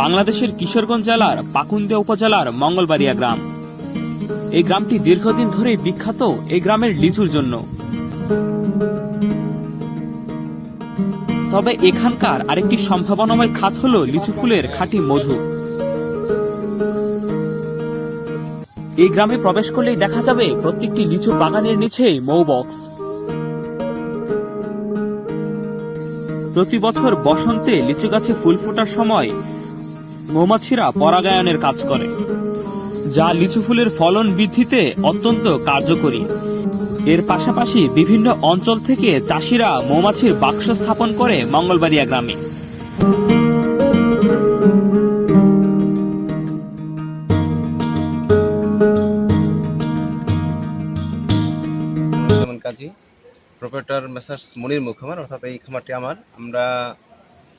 বাংলাদেশের কিশোরগঞ্জ জেলার পাকুন্দিয়া উপজেলার মঙ্গলবাড়িয়া গ্রাম। এই গ্রামটি দীর্ঘদিন ধরেই বিখ্যাত এই গ্রামের লিচুর জন্য। তবে এখানকার আরেকটি সম্ভাবনাময় খাত হল লিচু ফুলের খাঁটি মধু। এই গ্রামে প্রবেশ করলেই দেখা যাবে প্রত্যেকটি লিচু বাগানের নিচেই মৌবক্স। প্রতি বছর বসন্তে লিচু গাছে ফুল ফোটার সময় মৌমাছিরা পরাগায়নের কাজ করে, যা লিচু ফুলের ফলন বৃদ্ধিতে অত্যন্ত কার্যকরী। এর পাশাপাশি বিভিন্ন অঞ্চল থেকে চাষিরা মৌমাছির বাক্স স্থাপন করে মঙ্গলবাড়িয়া গ্রামে। কাজী মেসার্স মনির মুখামার অর্থাৎ এই খামারটি আমার। আমরা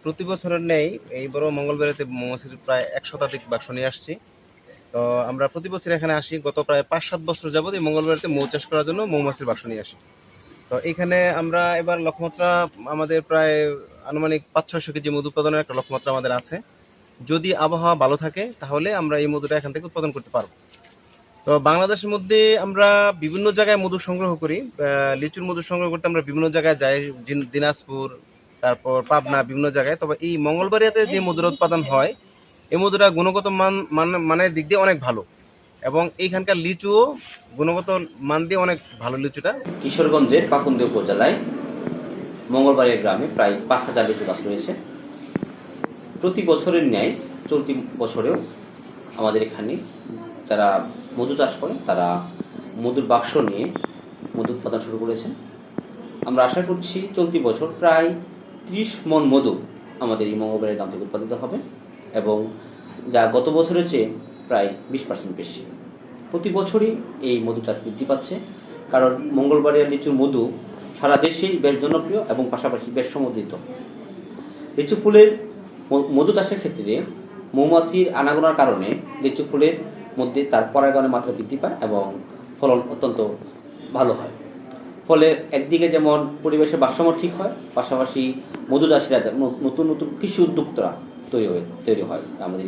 প্রতি বছরের নেই এই বড় মঙ্গলবারেতে মৌমাছির প্রায় এক শতাধিক বাক্স নিয়ে আসছি। তো আমরা প্রতি বছর এখানে আসি, গত প্রায় পাঁচ সাত বছর যাবত এই মঙ্গলবারেতে মৌ চাষ করার জন্য মৌমাছির বাক্স নিয়ে আসি। তো এখানে আমরা এবার লক্ষ্যমাত্রা আমাদের প্রায় আনুমানিক পাঁচ ছয়শো কেজি মধু উৎপাদনের একটা লক্ষ্যমাত্রা আমাদের আছে। যদি আবহাওয়া ভালো থাকে, তাহলে আমরা এই মধুটা এখান থেকে উৎপাদন করতে পারব। তো বাংলাদেশের মধ্যে আমরা বিভিন্ন জায়গায় মধু সংগ্রহ করি। লিচুর মধু সংগ্রহ করতে আমরা বিভিন্ন জায়গায় যাই দিনাজপুর তারপর পাবনা বিভিন্ন জায়গায়। তবে এই মঙ্গলবাড়িয়াতে যে মধুর উৎপাদন হয় এই মধুটা গুণগত মান মান- মানের দিক দিয়ে অনেক ভালো। এবং এইখানকার লিচুও গুণগত মান দিয়ে অনেক ভালো লিচুটা। কিশোরগঞ্জের পাকুন্দি উপজেলায় মঙ্গলবাড়িয়া গ্রামে প্রায় পাঁচ হাজার লিচু গাছ রয়েছে প্রতি বছরের ন্যায় চলতি বছরেও আমাদের এখানে যারা মধু চাষ করে তারা মধুর বাক্স নিয়ে মধু উৎপাদন শুরু করেছেন। আমরা আশা করছি চলতি বছর প্রায় ত্রিশ মন মধু আমাদের এই মঙ্গলবাড়িয়া গ্রাম থেকে উৎপাদিত হবে এবং যা গত বছরের চেয়ে প্রায় বিশ পার্সেন্ট বেশি। প্রতি বছরই এই মধু চাষ বৃদ্ধি পাচ্ছে, কারণ মঙ্গলবারের লিচুর মধু সারা দেশেই বেশ জনপ্রিয় এবং পাশাপাশি বেশ সমুদ্রিত লিচু ফুলের মধু চাষের ক্ষেত্রে মৌমাছির আনাগোনার কারণে লিচু ফুলের মধ্যে তার পরাগণের মাত্রা বৃদ্ধি পায় এবং ফলন অত্যন্ত ভালো হয়। ফলে একদিকে যেমন পরিবেশের ভারসাম্য ঠিক হয়, পাশাপাশি মধু নতুন নতুন কৃষি উদ্যোক্তা তৈরি হয়ে তৈরি হয় আমাদের